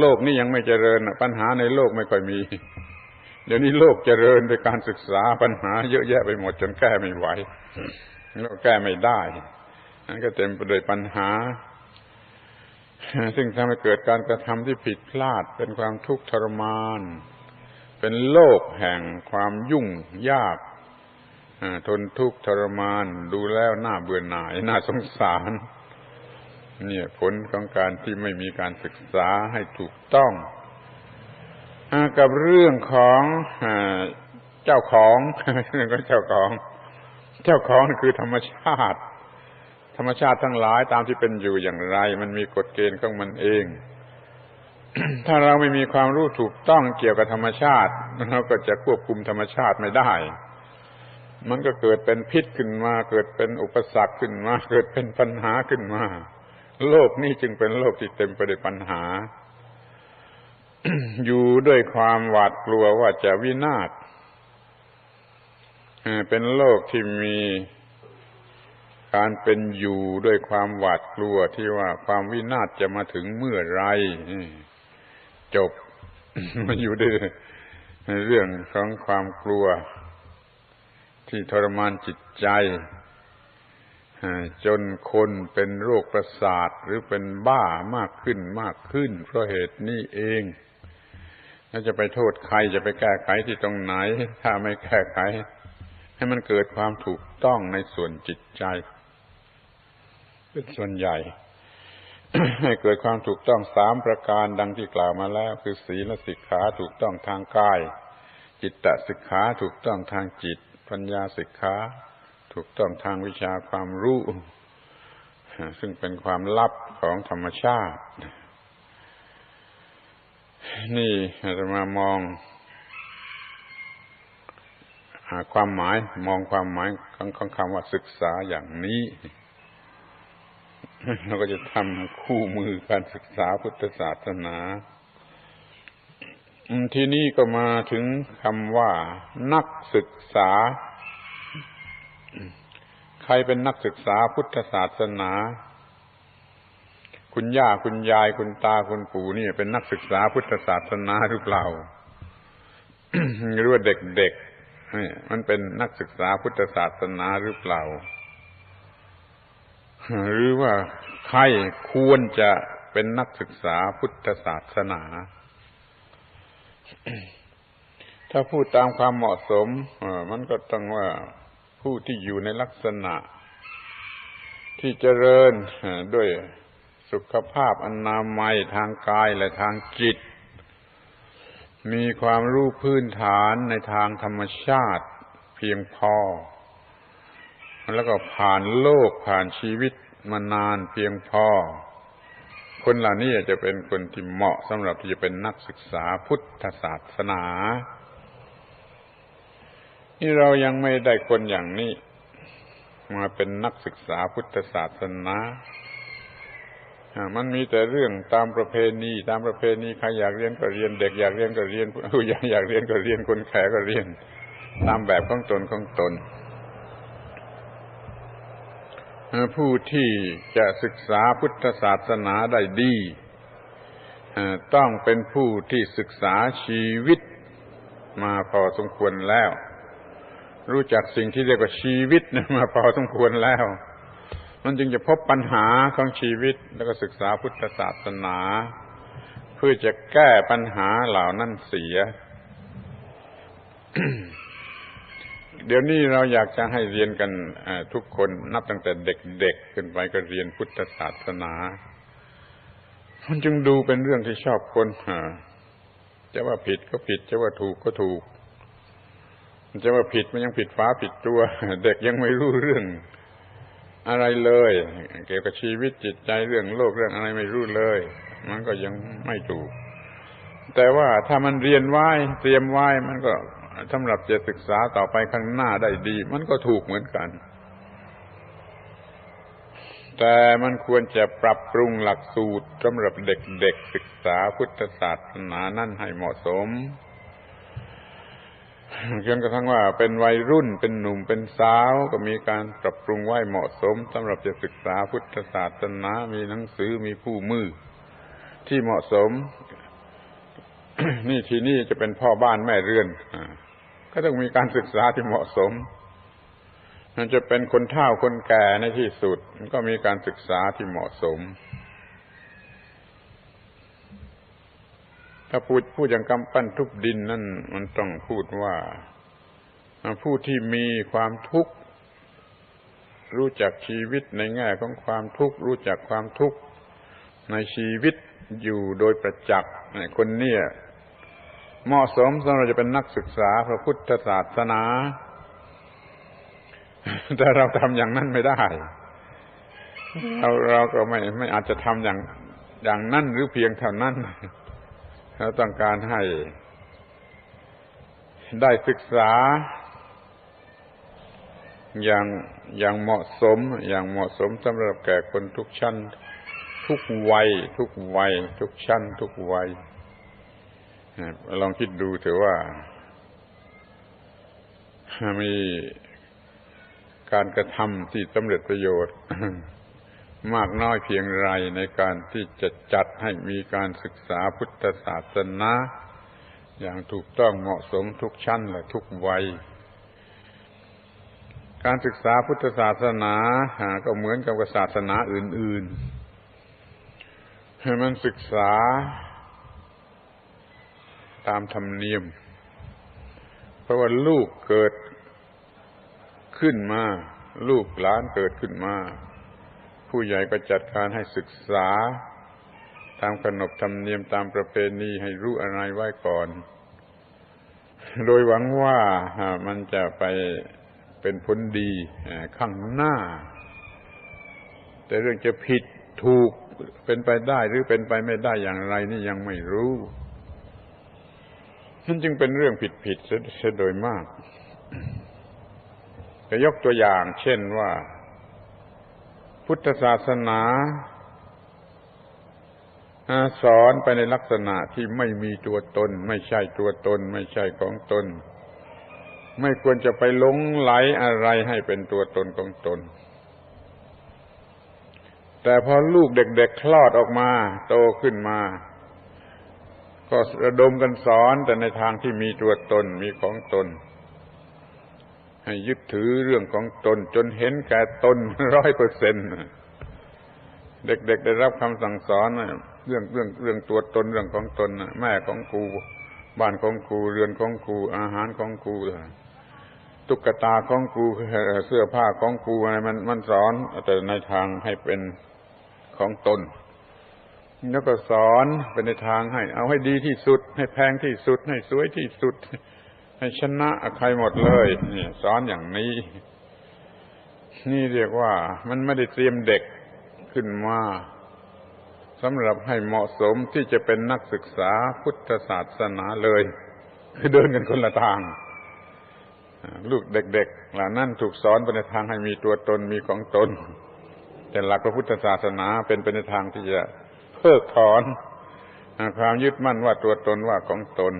โลกนี้ยังไม่เจริญปัญหาในโลกไม่ค่อยมี เดี๋ยวนี้โลกเจริญด้วยการศึกษาปัญหาเยอะแยะไปหมดจนแก้ไม่ไหวแล้วแก้ไม่ได้นั้นก็เต็มไปด้วยปัญหา ซึ่งทำให้เกิดการกระทำที่ผิดพลาด เป็นความทุกข์ทรมาน เป็นโลกแห่งความยุ่งยาก ทนทุกข์ทรมาน ดูแล้วน่าเบื่อหน่าย น่าสงสาร เนี่ยผลของการที่ไม่มีการศึกษาให้ถูกต้องอกับเรื่องของอเจ้าของเรื่องของเจ้าของ เจ้าของคือธรรมชาติ ธรรมชาติทั้งหลายตามที่เป็นอยู่อย่างไร มันมีกฎเกณฑ์ของมันเอง ถ้าเราไม่มีความรู้ถูกต้องเกี่ยวกับธรรมชาติเราก็จะควบคุมธรรมชาติไม่ได้ มันก็เกิดเป็นพิษขึ้นมา เกิดเป็นอุปสรรคขึ้นมา เกิดเป็นปัญหาขึ้นมา โลกนี้จึงเป็นโลกที่เต็มไปด้วยปัญหา อยู่ด้วยความหวาดกลัวว่าจะวินาศเป็นโลกที่มีการเป็นอยู่ด้วยความหวาดกลัวที่ว่าความวินาศจะมาถึงเมื่อไรจบมาอยู่ด้วยเรื่องของความกลัว ที่ทรมานจิตใจ จนคนเป็นโรคประสาทหรือเป็นบ้ามากขึ้นมากขึ้น เพราะเหตุนี้เองแล้วจะไปโทษใครจะไปแก้ไขที่ตรงไหน ถ้าไม่แก้ไข ให้มันเกิดความถูกต้องในส่วนจิตใจ เป็นส่วนใหญ่ ให้เกิดความถูกต้องสามประการดังที่กล่าวมาแล้ว คือศีลสิกขาถูกต้องทางกาย จิตตสิกขาถูกต้องทางจิต ปัญญาสิกขาถูกต้องทางวิชาความรู้ ซึ่งเป็นความลับของธรรมชาติ นี่จะมามองความหมายมองความหมายของของคำว่าศึกษาอย่างนี้เราก็จะทำคู่มือการศึกษาพุทธศาสนา ทีนี้ก็มาถึงคำว่า นักศึกษา ใครเป็นนักศึกษาพุทธศาสนา คุณย่าคุณยายคุณตาคุณปู่นี่เป็นนักศึกษาพุทธศาสนาหรือเปล่าหรือว่าเด็กๆมันเป็นนักศึกษาพุทธศาสนาหรือเปล่า หรือว่าใครควรจะเป็นนักศึกษาพุทธศาสนา ถ้าพูดตามความเหมาะสมมันก็ต้องว่าผู้ที่อยู่ในลักษณะ ที่เจริญด้วยสุขภาพอนามัยทางกายและทางจิต มีความรู้พื้นฐานในทางธรรมชาติเพียงพอ แล้วก็ผ่านโลกผ่านชีวิตมานานเพียงพอ คนเหล่านี้จะเป็นคนที่เหมาะสำหรับที่จะเป็นนักศึกษาพุทธศาสนา นี่เรายังไม่ได้คนอย่างนี้ มาเป็นนักศึกษาพุทธศาสนามันมีแต่เรื่องตามประเพณีตามประเพณีใครอยากเรียนก็เรียนเด็กอยากเรียนก็เรียนผู้ใหญ่อยากเรียนก็เรียนคนแก่ก็เรียน ตามแบบของตนของตน ผู้ที่จะศึกษาพุทธศาสนาได้ดีต้องเป็นผู้ที่ศึกษาชีวิตมาพอสมควรแล้ว รู้จักสิ่งที่เรียกว่าชีวิตมาพอสมควรแล้ว มันจึงจะพบปัญหาของชีวิตแล้วก็ศึกษาพุทธศาสนา เพื่อจะแก้ปัญหาเหล่านั้นเสีย เดี๋ยวนี้เราอยากจะให้เรียนกันทุกคนนับตั้งแต่เด็กๆขึ้นไปก็เรียนพุทธศาสนา มันจึงดูเป็นเรื่องที่ชอบคนจะว่าผิดก็ผิดจะว่าถูกก็ถูกจะว่าผิดมันยังผิดฟ้าผิดตัว เด็กยังไม่รู้เรื่องอะไรเลย เกี่ยวกับชีวิตจิตใจเรื่องโลกเรื่องอะไรไม่รู้เลย มันก็ยังไม่ถูก แต่ว่าถ้ามันเรียนไว้เตรียมไว้มันก็ สำหรับจะศึกษาต่อไปข้างหน้าได้ดี มันก็ถูกเหมือนกัน แต่มันควรจะปรับปรุงหลักสูตรสำหรับเด็กๆศึกษาพุทธศาสนานั่นให้เหมาะสมจนกระทั่งว่าเป็นวัยรุ่นเป็นหนุ่มเป็นสาวก็มีการปรับปรุงไว้เหมาะสมสำหรับจะศึกษาพุทธศาสนามีหนังสือมีผู้มือ ที่เหมาะสม นี่ทีนี่จะเป็นพ่อบ้านแม่เรือนอ ก็ต้องมีการศึกษาที่เหมาะสม มันจะเป็นคนเฒ่าคนแก่ในที่สุด มันก็มีการศึกษาที่เหมาะสม ถ้าพูดพูดอย่างกำปั้นทุบดินนั่นมันต้องพูดว่าผู้ที่มีความทุกข์ รู้จักชีวิตในแง่ของความทุกข์ รู้จักความทุกข์ในชีวิตอยู่โดยประจักษ์คนเนี้ย เหมาะสมสำหรับจะเป็นนักศึกษาพระพุทธศาสนา แต่เราทำอย่างนั้นไม่ได้ เราเราก็ไม่ไม่อาจจะทำอย่างอย่างนั้นหรือเพียงเท่านั้นเราต้องการให้ได้ศึกษา อย่างอย่างเหมาะสม อย่างเหมาะสมสำหรับแก่คนทุกชั้น ทุกวัย ทุกวัย ทุกชั้น ทุกวัย ลองคิดดูเถอะว่า มีการกระทำที่สำเร็จประโยชน์ มากน้อยเพียงไรในการที่จะจัดให้มีการศึกษาพุทธศาสนา อย่างถูกต้องเหมาะสมทุกชั้นและทุกวัย การศึกษาพุทธศาสนาก็เหมือนกับศาสนาอื่น ๆ ให้มันศึกษา ตามธรรมเนียม เพราะว่าลูกเกิดขึ้นมา ลูกหลานเกิดขึ้นมา ผู้ใหญ่ก็จัดการให้ศึกษา ตามขนบธรรมเนียมตามประเพณีให้รู้อะไรไว้ก่อน โดยหวังว่ามันจะไปเป็นผลดีข้างหน้า แต่เรื่องจะผิดถูกเป็นไปได้หรือเป็นไปไม่ได้อย่างไรนี่ยังไม่รู้ นั่นจึงเป็นเรื่องผิดผิดเสียโดยมากจะยกตัวอย่างเช่นว่า พุทธศาสนาสอนไปในลักษณะที่ไม่มีตัวตน ไม่ใช่ตัวตน ไม่ใช่ของตน ไม่ควรจะไปหลงไหลอะไรให้เป็นตัวตนของตน แต่พอลูกเด็กๆคลอดออกมา โตขึ้นมา ก็ระดมกันสอนแต่ในทางที่มีตัวตนมีของตน ให้ยึดถือเรื่องของตนจนเห็นแก่ตนร้อยเปอร์เซ็นต์เด็กๆได้รับคำสั่งสอนเรื่องเรื่องเรื่องตัวตนเรื่องของตนแม่ของกูบ้านของกูเรือนของกูอาหารของกูตุ๊กตาของกูเสื้อผ้าของกูอะไรมันมันสอนแต่ในทางให้เป็นของตน แล้วก็สอนเป็นในทางให้ เอาให้ดีที่สุด ให้แพงที่สุด ให้สวยที่สุด ให้ชนะใครหมดเลยนี่สอนอย่างนี้ นี่เรียกว่ามันไม่ได้เตรียมเด็กขึ้นมาสำหรับให้เหมาะสมที่จะเป็นนักศึกษาพุทธศาสนาเลย คือเดินกันคนละทาง ลูกเด็กๆเหล่านั้นถูกสอนไปในทางให้มีตัวตนมีของตน แต่หลักพระพุทธศาสนาเป็นไปในทางที่จะ เพิกถอน ความยึดมั่นว่าตัวตนว่าของตน